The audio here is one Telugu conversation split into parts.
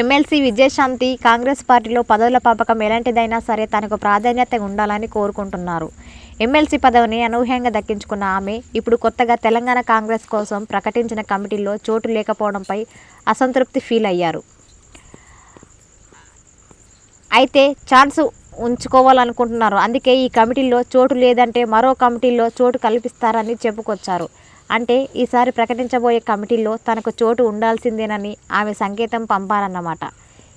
ఎమ్మెల్సీ విజయశాంతి కాంగ్రెస్ పార్టీలో పదవుల పంపకం ఎలాంటిదైనా సరే తనకు ప్రాధాన్యత ఉండాలని కోరుకుంటున్నారు. ఎమ్మెల్సీ పదవిని అనూహ్యంగా దక్కించుకున్న ఆమె ఇప్పుడు కొత్తగా తెలంగాణ కాంగ్రెస్ కోసం ప్రకటించిన కమిటీలో చోటు లేకపోవడంపై అసంతృప్తి ఫీల్ అయ్యారు. అయితే ఛాన్స్ ఉంచుకోవాలనుకుంటున్నారు. అందుకే ఈ కమిటీలో చోటు లేదంటే మరో కమిటీలో చోటు కల్పిస్తారని చెప్పుకొచ్చారు. అంటే ఈసారి ప్రకటించబోయే కమిటీలో తనకు చోటు ఉండాల్సిందేనని ఆమె సంకేతం పంపారన్నమాట.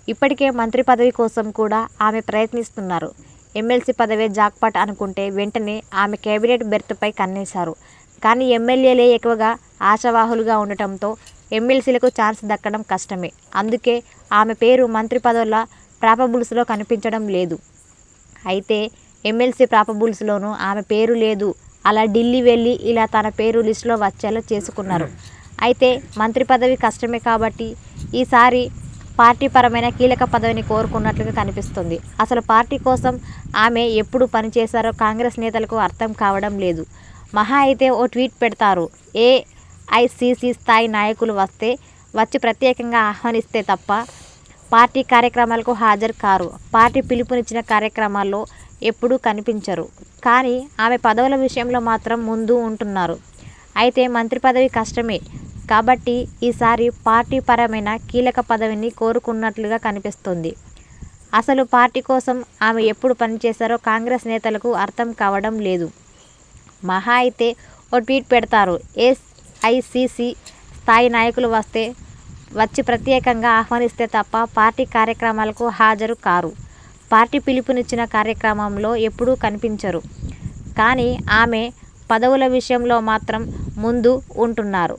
ఇప్పటికే మంత్రి పదవి కోసం కూడా ఆమె ప్రయత్నిస్తున్నారు. ఎమ్మెల్సీ పదవే జాక్పాట్ అనుకుంటే వెంటనే ఆమె కేబినెట్ బెర్త్పై కన్నేశారు. కానీ ఎమ్మెల్యేలే ఎక్కువగా ఆశావాహులుగా ఉండటంతో ఎమ్మెల్సీలకు ఛాన్స్ దక్కడం కష్టమే. అందుకే ఆమె పేరు మంత్రి పదవుల ప్రాపబుల్స్లో కనిపించడం లేదు. అయితే ఎమ్మెల్సీ ప్రాపబుల్స్లోనూ ఆమె పేరు లేదు. అలా ఢిల్లీ వెళ్ళి ఇలా తన పేరు లిస్టులో వచ్చేలా చేసుకున్నారు. అయితే మంత్రి పదవి కష్టమే కాబట్టి ఈసారి పార్టీ పరమైన కీలక పదవిని కోరుకున్నట్లుగా కనిపిస్తుంది అసలు పార్టీ కోసం ఆమె ఎప్పుడు పనిచేశారో కాంగ్రెస్ నేతలకు అర్థం కావడం లేదు. మహా అయితే ఓ ట్వీట్ పెడతారు. ఏఐసీసీ స్థాయి నాయకులు వస్తే వచ్చి ప్రత్యేకంగా ఆహ్వానిస్తే తప్ప పార్టీ కార్యక్రమాలకు హాజరు కారు. పార్టీ పిలుపునిచ్చిన కార్యక్రమాల్లో ఎప్పుడూ కనిపించరు. కానీ ఆమె పదవుల విషయంలో మాత్రం ముందు ఉంటున్నారు. అయితే మంత్రి పదవి కష్టమే కాబట్టి ఈసారి పార్టీ పరమైన కీలక పదవిని కోరుకున్నట్లుగా కనిపిస్తుంది అసలు పార్టీ కోసం ఆమె ఎప్పుడు పనిచేశారో కాంగ్రెస్ నేతలకు అర్థం కావడం లేదు. మహా అయితే ఓ ట్వీట్ పెడతారు. ఎస్ఐసిసి స్థాయి నాయకులు వస్తే వచ్చి ప్రత్యేకంగా ఆహ్వానిస్తే తప్ప పార్టీ కార్యక్రమాలకు హాజరు కారు. పార్టీ పిలుపునిచ్చిన కార్యక్రమంలో ఎప్పుడూ కనిపించరు. కానీ ఆమె పదవుల విషయంలో మాత్రం ముందు ఉంటున్నారు.